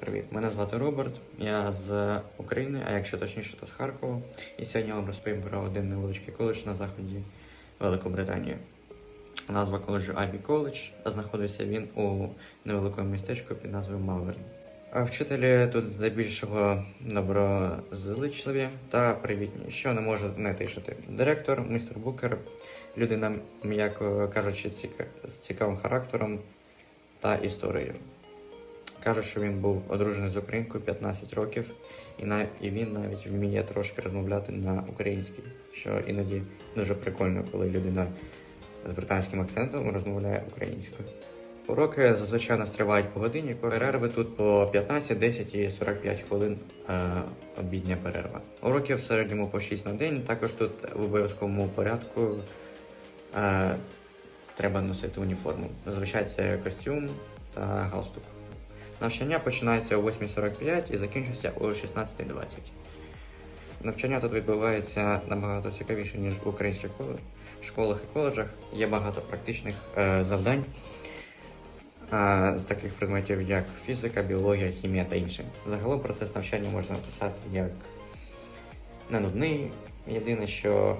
Привіт, мене звати Роберт, я з України, а якщо точніше, то з Харкова. І сьогодні я вам розповім про один невеличкий коледж на заході Великобританії. Назва коледжу Ivy College. Знаходиться він у невеликому містечку під назвою Малверн. А Вчителі тут здебільшого доброзичливі та привітні, що не може не тишити. Директор, містер Букер, людина, м'яко кажучи, з цікавим характером та історією. Каже, що він був одружений з українкою 15 років, і, на, і він навіть вміє трошки розмовляти на українській, що іноді дуже прикольно, коли людина з британським акцентом розмовляє українською. Уроки зазвичай нас тривають по годині, перерви тут по 15, 10 і 45 хвилин е, обідня перерва. Уроків в середньому по 6 на день. Також тут в обов'язковому порядку е, треба носити уніформу. Зазвичай це костюм та галстук. Навчання починається о 8.45 і закінчується о 16.20. Навчання тут відбувається набагато цікавіше, ніж в українських школах і коледжах. Є багато практичних е, завдань е, з таких предметів, як фізика, біологія, хімія та інше. Загалом процес навчання можна описати як не нудний. Єдине, що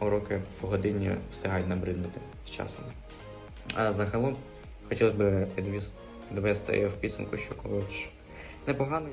уроки по годині встигають набриднути з часом. А загалом хотілося б підвіз- довести в підсумку, що коледж непоганий.